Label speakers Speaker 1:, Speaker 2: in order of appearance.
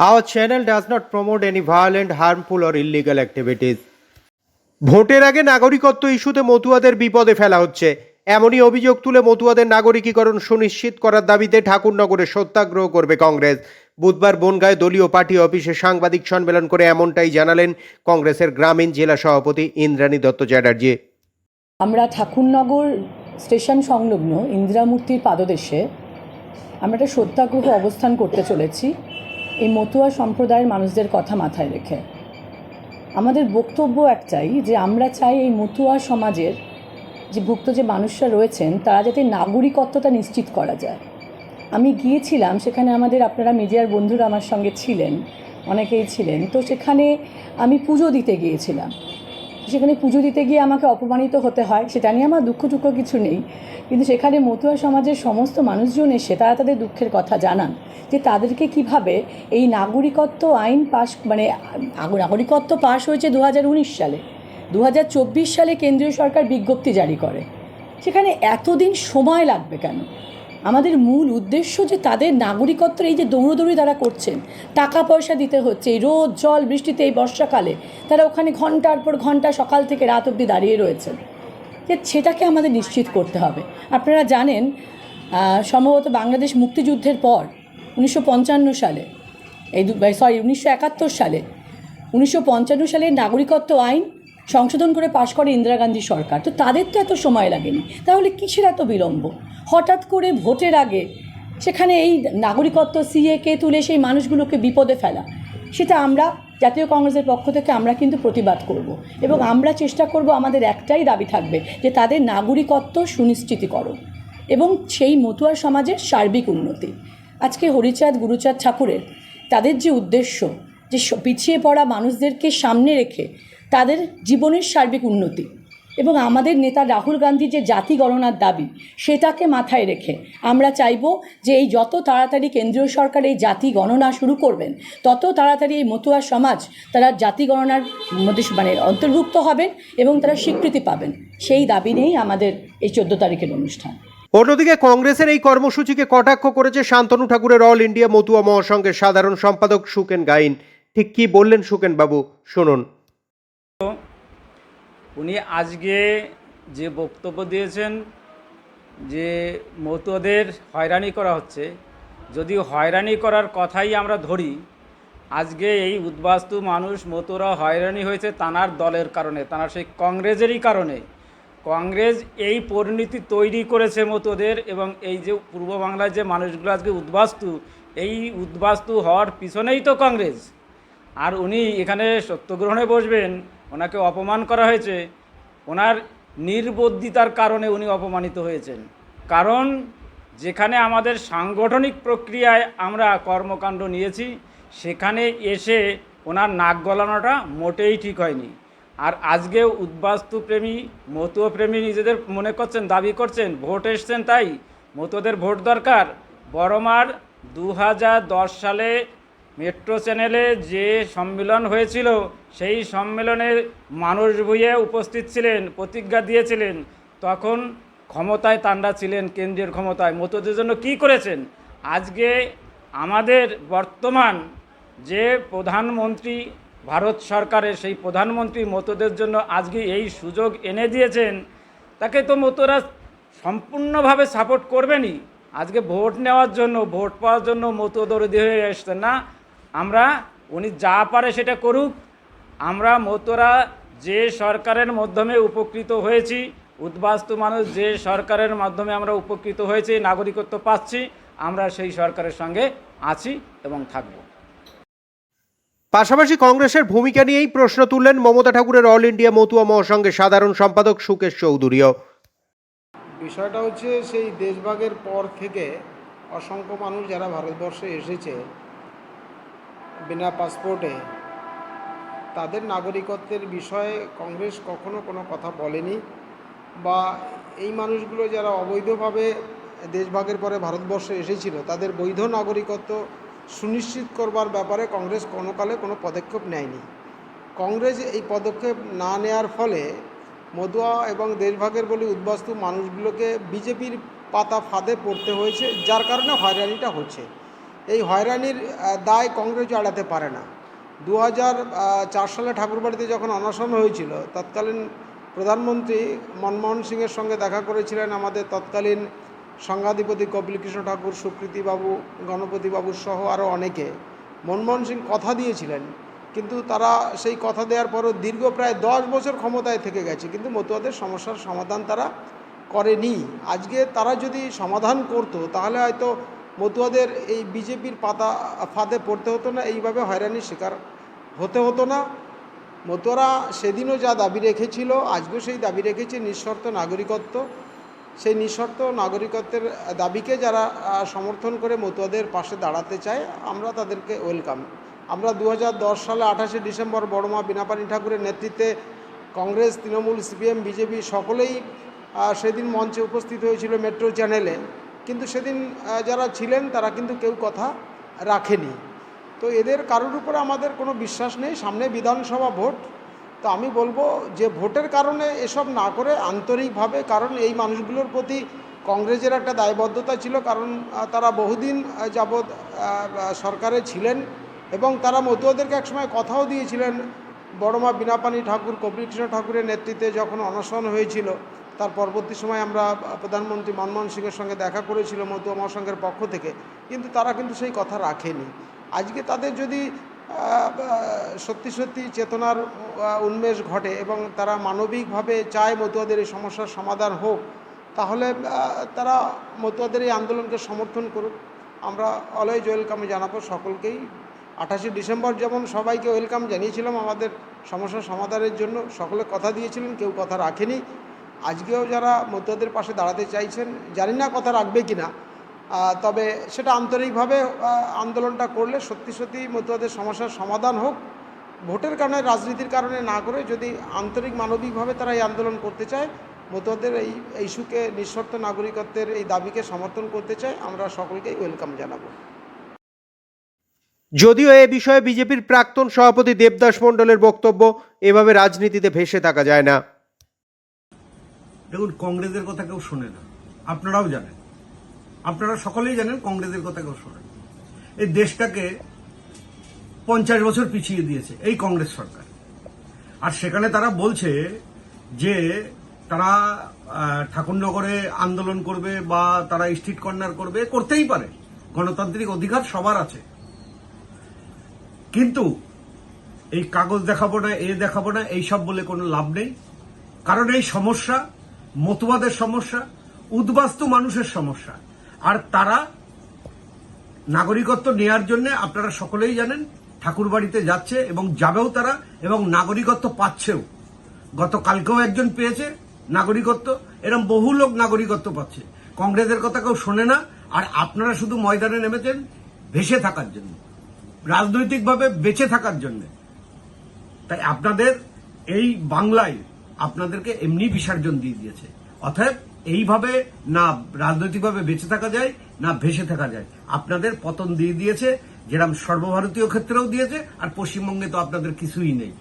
Speaker 1: Our channel does not promote any violent, harmful, or illegal activities. ভোটের আগে নাগরিকত্ব ইস্যুতে মতুয়াদের বিপদে ফেলা হচ্ছে। এমনই অভিযোগ তুলে মতুয়াদের নাগরিকীকরণ সুনিশ্চিত করার দাবিতে ঠাকুরনগরে সত্যাগ্রহ করবে কংগ্রেস। বুধবার বনগাঁয় দলীয় পার্টি অফিসে সাংবাদিক সম্মেলন করে এমনটাই জানালেন কংগ্রেসের গ্রামীণ জেলা সভাপতি ইন্দ্রাণী দত্ত চ্যাটার্জি।
Speaker 2: আমরা ঠাকুরনগর স্টেশন সংলগ্ন ইন্দিরামূর্তির পাদদেশে আমরা একটা সত্যাগ্রহ অবস্থান করতে চলেছি। এই মতুয়া সম্প্রদায়ের মানুষদের কথা মাথায় রেখে। আমাদের বক্তব্য একটাই যে আমরা চাই এই মতুয়া সমাজের যে ভুক্ত যে মানুষরা রয়েছেন, তারা যাতে নাগরিকত্বটা নিশ্চিত করা যায়। আমি গিয়েছিলাম, সেখানে আমাদের আপনারা মিডিয়ার বন্ধুরা আমার সঙ্গে ছিলেন, অনেকেই ছিলেন। তো সেখানে আমি পুজো দিতে গিয়েছিলাম। সেখানে পুজো দিতে গিয়ে আমাকে অপমানিত হতে হয়, সেটা নিয়ে আমার দুঃখ টুক্ষ কিছু নেই। কিন্তু সেখানে মতুয়া সমাজের সমস্ত মানুষজন এসে তারা তাদের দুঃখের কথা জানান যে তাদেরকে কীভাবে এই নাগরিকত্ব আইন পাশ মানে নাগরিকত্ব পাশ হয়েছে দু হাজার উনিশ সালে। দু হাজার চব্বিশ সালে কেন্দ্রীয় সরকার বিজ্ঞপ্তি জারি করে। সেখানে এতদিন সময় লাগবে কেন? আমাদের মূল উদ্দেশ্য যে তাদের নাগরিকত্ব, এই যে দৌড়দৌড়ি তারা করছেন টাকা পয়সা দিতে হচ্ছে, এই রোদ, জল, বৃষ্টিতে এই বর্ষাকালে তারা ওখানে ঘণ্টার পর ঘণ্টা সকাল থেকে রাত অবধি দাঁড়িয়ে রয়েছেন। যে সেটাকে আমাদের নিশ্চিত করতে হবে। আপনারা জানেন সম্ভবত বাংলাদেশ মুক্তিযুদ্ধের পর উনিশশো পঞ্চান্ন সালে, এই সরি উনিশশো একাত্তর সালে, উনিশশো সালের নাগরিকত্ব আইন সংশোধন করে পাশ করে ইন্দিরা গান্ধী সরকার। তো তাদের তো এত সময় লাগেনি। তাহলে কিসের এত বিলম্ব? হঠাৎ করে ভোটের আগে সেখানে এই নাগরিকত্ব সিএকে তুলে সেই মানুষগুলোকে বিপদে ফেলা, সেটা আমরা, জাতীয় কংগ্রেসের পক্ষ থেকে আমরা কিন্তু প্রতিবাদ করব। এবং আমরা চেষ্টা করব, আমাদের একটাই দাবি থাকবে যে তাদের নাগরিকত্ব সুনিশ্চিত করো এবং সেই মতুয়া সমাজের সার্বিক উন্নতি। আজকে হরিচাঁদ, গুরুচাঁদ ঠাকুরের তাদের যে উদ্দেশ্য, যে পিছিয়ে পড়া মানুষদেরকে সামনে রেখে তাদের জীবনের সার্বিক উন্নতি এবং আমাদের নেতা রাহুল গান্ধীর যে জাতি গণনার দাবি, সেটাকে মাথায় রেখে আমরা চাইব যে এই যত তাড়াতাড়ি কেন্দ্রীয় সরকার এই জাতি গণনা শুরু করবেন, তত তাড়াতাড়ি এই মতুয়া সমাজ তারা জাতি গণনার মধ্যে মানে অন্তর্ভুক্ত হবেন এবং তারা স্বীকৃতি পাবেন। সেই দাবি নিয়েই আমাদের এই চোদ্দ তারিখের অনুষ্ঠান।
Speaker 1: অন্যদিকে কংগ্রেসের এই কর্মসূচিকে কটাক্ষ করেছে শান্তনু ঠাকুরের অল ইন্ডিয়া মতুয়া মহাসংঘের সাধারণ সম্পাদক সুকেন গাইন। ঠিক কি বললেন সুকেন বাবু শুনুন।
Speaker 3: উনি আজকে যে বক্তব্য দিয়েছেন যে মতুয়াদের হয়রানি করা হচ্ছে যদি হয়রানি করার কথাই আমরা ধরি, আজকে এই উদ্বাস্তু মানুষ মতুরা হয়রানি হয়েছে তানার দলের কারণে, তানার সেই কংগ্রেসেরই কারণে। কংগ্রেস এই পরিণতি তৈরি করেছে মতোদের এবং এই যে পূর্ব বাংলার যে মানুষগুলো আজকে উদ্বাস্তু, এই উদ্বাস্তু হওয়ার পিছনেই তো কংগ্রেস। আর উনি এখানে সত্যগ্রহণে বসবেন ওনাকে অপমান করা হয়েছে। ওনার নির্বুদ্ধিতার কারণে উনি অপমানিত হয়েছেন। কারণ যেখানে আমাদের সাংগঠনিক প্রক্রিয়ায় আমরা কর্মকাণ্ড নিয়েছি, সেখানে এসে ওনার নাক গলানোটা মোটেই ঠিক হয়নি। আর আজকে উদ্বাস্তু প্রেমী মতুয় প্রেমী নিজেদের মনে করছেন, দাবি করছেন, ভোট এসছেন তাই। মতুদের ভোট দরকার। বড়মার দু হাজার দশ সালে মেট্রো চ্যানেলে যে সম্মেলন হয়েছিল, সেই সম্মেলনে মানুষ ভুইয়ে উপস্থিত ছিলেন, প্রতিজ্ঞা দিয়েছিলেন। তখন ক্ষমতায় তান্ডা ছিলেন, কেন্দ্রীয় ক্ষমতায়। মতদের জন্য কি করেছেন? আজকে আমাদের বর্তমান যে প্রধানমন্ত্রী, ভারত সরকারের সেই প্রধানমন্ত্রী মতদের জন্য আজকে এই সুযোগ এনে দিয়েছেন, তাকে তো মতরা সম্পূর্ণভাবে সাপোর্ট করবেনই। আজকে ভোট নেওয়ার জন্য, ভোট পাওয়ার জন্য মতো দরদি হয়ে এসছেন না? আমরা উনি যা পারে সেটা করুক। আমরা মতোরা যে সরকারের মাধ্যমে উপকৃত হয়েছি উদ্বাস্তু মানুষ যে সরকারের মাধ্যমে আমরা উপকৃত হয়েছি নাগরিকত্ব পাচ্ছি আমরা সেই সরকারের সঙ্গে আছি এবং থাকব।
Speaker 1: পাশাপাশি কংগ্রেসের ভূমিকা নিয়েই প্রশ্ন তুললেন মমতা ঠাকুরের অল ইন্ডিয়া মতুয়া মহাসংঘের সাধারণ সম্পাদক সুকেশ চৌধুরীও
Speaker 4: বিষয়টা হচ্ছে সেই দেশভাগের পর থেকে অসংখ্য মানুষ যারা ভারতবর্ষে এসেছে বিনা পাসপোর্টে। তাদের নাগরিকত্বের বিষয়ে কংগ্রেস কখনো কোনো কথা বলেনি বা এই মানুষগুলো যারা অবৈধভাবে দেশভাগের পরে ভারতবর্ষে এসেছিল, তাদের বৈধ নাগরিকত্ব সুনিশ্চিত করবার ব্যাপারে কংগ্রেস কোনো কালে কোনো পদক্ষেপ নেয়নি। কংগ্রেস এই পদক্ষেপ না নেয়ার ফলে মদুয়া এবং দেশভাগের বলে উদ্বাস্তু মানুষগুলোকে বিজেপির পাতা ফাঁদে পড়তে হয়েছে, যার কারণে হয়রানিটা হচ্ছে। এই হয়রানির দায় কংগ্রেস এড়াতে পারে না। দু হাজার চার সালে ঠাকুরবাড়িতে যখন অনশন হয়েছিল, তৎকালীন প্রধানমন্ত্রী মনমোহন সিংয়ের সঙ্গে দেখা করেছিলেন আমাদের তৎকালীন সংঘাধিপতি কপিল কৃষ্ণ ঠাকুর সুকৃতি বাবু গণপতি বাবু সহ আরও অনেকে। মনমোহন সিং কথা দিয়েছিলেন, কিন্তু তারা সেই কথা দেওয়ার পরও দীর্ঘ প্রায় দশ বছর ক্ষমতায় থেকে গেছে, কিন্তু মতুয়াদের সমস্যার সমাধান তারা করেনি। আজকে তারা যদি সমাধান করতো, তাহলে হয়তো মতুয়াদের এই বিজেপির পাতা, ফাঁদে পড়তে হতো না, এইভাবে হয়রানির শিকার হতে হতো না। মতুয়ারা সেদিনও যা দাবি রেখেছিল, আজকেও সেই দাবি রেখেছে নিঃশর্ত নাগরিকত্ব। সেই নিঃশর্ত নাগরিকত্বের দাবিকে যারা সমর্থন করে মতুয়াদের পাশে দাঁড়াতে চায়, আমরা তাদেরকে ওয়েলকাম। আমরা দু হাজার দশ সালে আঠাশে ডিসেম্বর বড়মা বিনাপানি ঠাকুরের নেতৃত্বে কংগ্রেস, তৃণমূল, সিপিএম, বিজেপি সকলেই সেদিন মঞ্চে উপস্থিত হয়েছিল মেট্রো চ্যানেলে। কিন্তু সেদিন যারা ছিলেন তারা কিন্তু কেউ কথা রাখেনি। তো এদের কারোর উপরে আমাদের কোনো বিশ্বাস নেই। সামনে বিধানসভা ভোট। তো আমি বলব যে ভোটের কারণে এসব না করে আন্তরিকভাবে, কারণ এই মানুষগুলোর প্রতি কংগ্রেসের একটা দায়বদ্ধতা ছিল, কারণ তারা বহুদিন যাবৎ সরকারে ছিলেন এবং তারা মতুয়াদেরকে একসময় কথাও দিয়েছিলেন। বড়মা বিনাপানি ঠাকুর, কপিলকৃষ্ণ ঠাকুরের নেতৃত্বে যখন অনশন হয়েছিল তার পরবর্তী সময় আমরা প্রধানমন্ত্রী মনমোহন সিংয়ের সঙ্গে দেখা করেছিল মতুয়া মহাসংঘের পক্ষ থেকে। কিন্তু তারা কিন্তু সেই কথা রাখেনি। আজকে তাদের যদি সত্যি সত্যি চেতনার উন্মেষ ঘটে এবং তারা মানবিকভাবে চায় মতুয়াদের এই সমস্যার সমাধান হোক, তাহলে তারা মতুয়াদের এই আন্দোলনকে সমর্থন করুক। আমরা অলওয়েজ ওয়েলকাম জানাব সকলকেই। আঠাশে ডিসেম্বর যেমন সবাইকে ওয়েলকাম জানিয়েছিলাম আমাদের সমস্যার সমাধানের জন্য, সকলে কথা দিয়েছিলেন, কেউ কথা রাখেনি। আজকেও যারা মতুয়াদের পাশে দাঁড়াতে চাইছেন, জানি না কথা রাখবে কি না তবে সেটা আন্তরিকভাবে আন্দোলনটা করলে সত্যি সত্যি মধ্যদের সমস্যার সমাধান হোক। ভোটের কারণে, রাজনীতির কারণে না করে যদি আন্তরিক মানবিকভাবে তারা এই আন্দোলন করতে চায় মতুয়াদের এই এই ইস্যুকে নিঃশর্ত নাগরিকত্বের এই দাবিকে সমর্থন করতে চায়, আমরা সকলকেই ওয়েলকাম জানাব।
Speaker 1: যদিও এ বিষয়ে বিজেপির প্রাক্তন সভাপতি দেবদাস মণ্ডলের বক্তব্য, এভাবে রাজনীতিতে ভেসে থাকা যায় না।
Speaker 5: দেখুন, কংগ্রেসের কথা কেউ শোনে না। আপনারাও জানেন। আপনারা সকলেই জানেন কংগ্রেসের কথা কেউ শোনে। এই দেশটাকে পঞ্চাশ বছর পিছিয়ে দিয়েছে এই কংগ্রেস সরকার। আর সেখানে তারা বলছে যে তারা ঠাকুরনগরে আন্দোলন করবে বা তারা স্ট্রিট কর্নার করবে, করতেই পারে। গণতান্ত্রিক অধিকার সবার আছে। কিন্তু এই কাগজ দেখাবো না, এ দেখাবো না, এইসব বলে কোনো লাভ নেই। কারণ এই সমস্যা মতুয়াদের সমস্যা, উদ্বাস্তু মানুষের সমস্যা। আর তারা নাগরিকত্ব নেয়ার জন্য আপনারা সকলেই জানেন ঠাকুর বাড়িতে যাচ্ছে এবং যাবেও তারা, এবং নাগরিকত্ব পাচ্ছেও। গতকালকেও একজন পেয়েছে নাগরিকত্ব এরকম বহু লোক নাগরিকত্ব পাচ্ছে। কংগ্রেসের কথা কেউ শোনে না, আর আপনারা শুধু ময়দানে নেমেছেন ভেসে থাকার জন্য, রাজনৈতিকভাবে বেঁচে থাকার জন্য। তাই আপনাদের এই বাংলায় আপনাদেরকে এমনি বিসর্জন দিয়ে দিয়েছে। অর্থাৎ এইভাবে না রাজনৈতিকভাবে বেঁচে থাকা যায়, না ভেসে থাকা যায়। আপনাদের পতন দিয়ে দিয়েছে যেরকম সর্বভারতীয় ক্ষেত্রেও দিয়েছে, আর পশ্চিমবঙ্গে তো আপনাদের কিছুই নেই।